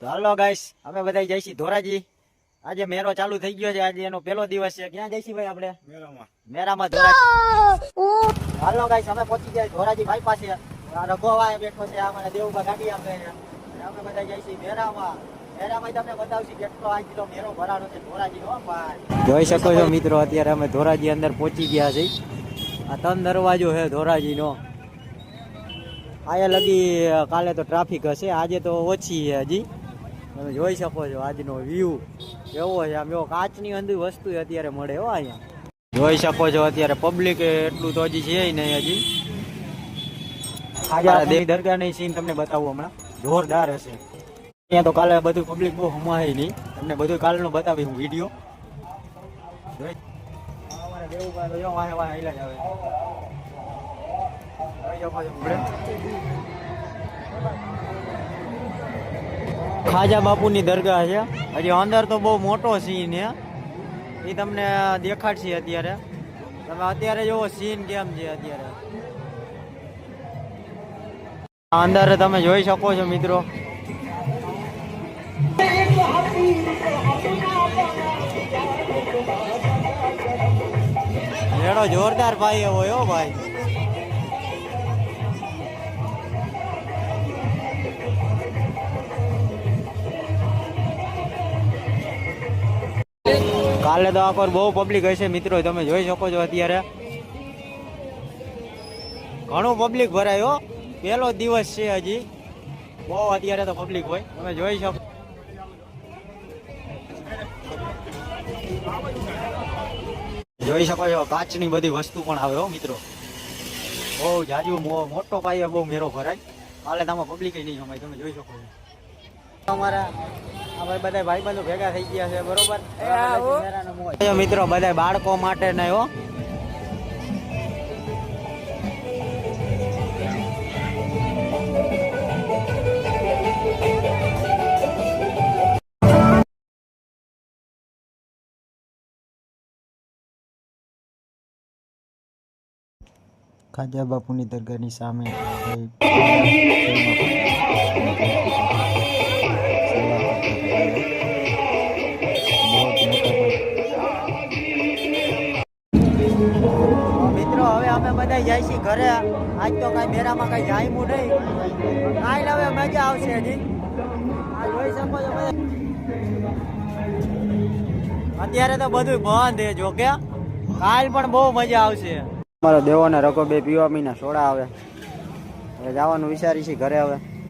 તો હાલો ગાઈસ અમે બધા જઈશી ધોરાજી. આજે મેરો ચાલુ થઈ ગયો છે આજે એનો પહેલો દિવસ છે. ક્યાં જઈશી ભાઈ આપણે? મેરામાં ધોરાજી. હાલો ગાઈસ અમે પહોંચી ગયા ધોરાજી ભાઈ પાસે. આ રઘોવા બેઠો છે આ મને દેવુબા ગાડી આપે અમે બધા જઈશી મેરામાં મેરામાં તમને બતાવશી કેટલો આ કિલો મેરો ભરાણો છે ધોરાજી નો જોઈ શકો છો મિત્રો અત્યારે અમે ધોરાજી અંદર પહોંચી ગયા છે આ ત્રણ દરવાજો છે ધોરાજીનો. આયા લગી કાલે તો ટ્રાફિક હશે આજે તો ઓછી છે હજી. તમે જોઈ શકો છો આજનો વ્યૂ કેવો છે આમ એવો કાચની અંદર વસ્તુ અત્યારે મળે હો અહીંયા. જોઈ શકો છો અત્યારે પબ્લિક એટલું તો હજી છે નહીં હજી. આજે દેવી દરગાહની સીન તમને બતાવું હમણાં. જોરદાર હશે. અહીંયા તો કાલે બધું પબ્લિક બહુ હમાય નહીં. તમને બધું કાલનું બતાવી હું વીડિયો જોઈ. જો જ શકો છો. ખાજા બાપુની દરગાહ છે. હજી અંદર તો બહુ મોટો સીન છે. એ તમને દેખાડશે અત્યારે. તમે અત્યારે જોવો સીન કેમ છે અત્યારે. અંદર તમે જોઈ શકો છો મિત્રો. મેળો જોરદાર ભાઈ એવો, હો ભાઈ. કાલે તો આખર બહુ પબ્લિક હશે મિત્રો, તમે જોઈ શકો છો અત્યારે. ઘણું પબ્લિક ભરાય પહેલો દિવસ છે હજી. બહુ અત્યારે તો પબ્લિક હોય. તમે જોઈ શકો. જોઈ શકો છો, કાચની બધી વસ્તુ પણ આવે હો મિત્રો. બહુ જાજુ મોટો પાયે બહુ મેરો ભરાય. કાલે તમે પબ્લિક નહીં જમાય, તમે જોઈ શકો છો. અમારા અમે બધા ભાઈબંધો ભેગા થઈ ગયા છે બરોબર? મિત્રો બધા બાળકો માટે નહીં હો. ખાજા બાપુની દરગાહની સામે છીએ ઘરે. આજ તો કઈ મેરામાં કઈ જાયમું નહીં. કાંઈ હવે મજા આવશે હજી. અત્યારે તો બધું બંધ છે, જો કે. કાલ પણ બહુ મજા આવશે. અમારો દેવો ને રકો બે પીવા મીના સોડા આવે. હવે જવાનું વિચારી છે ઘરે હવે.